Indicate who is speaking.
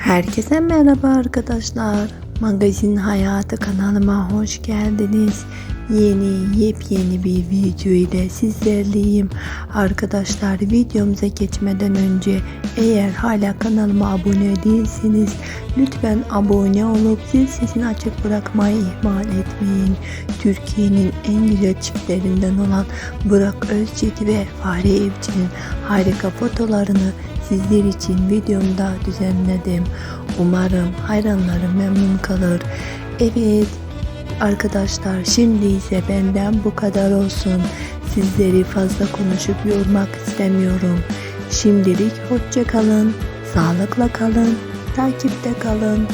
Speaker 1: Herkese merhaba arkadaşlar. Magazin Hayatı kanalıma hoş geldiniz. Yeni yepyeni bir video ile sizlerleyim. Arkadaşlar videomuza geçmeden önce eğer hala kanalıma abone değilseniz lütfen abone olup zil sesini açık bırakmayı ihmal etmeyin. Türkiye'nin en güzel çiftlerinden olan Burak Özçivit ve Fahri Evcen'in harika fotolarını sizler için videomda düzenledim. Umarım hayranlarım memnun kalır. Evet arkadaşlar şimdi ise benden bu kadar olsun. Sizleri fazla konuşup yormak istemiyorum. Şimdilik hoşça kalın, sağlıkla kalın, takipte kalın.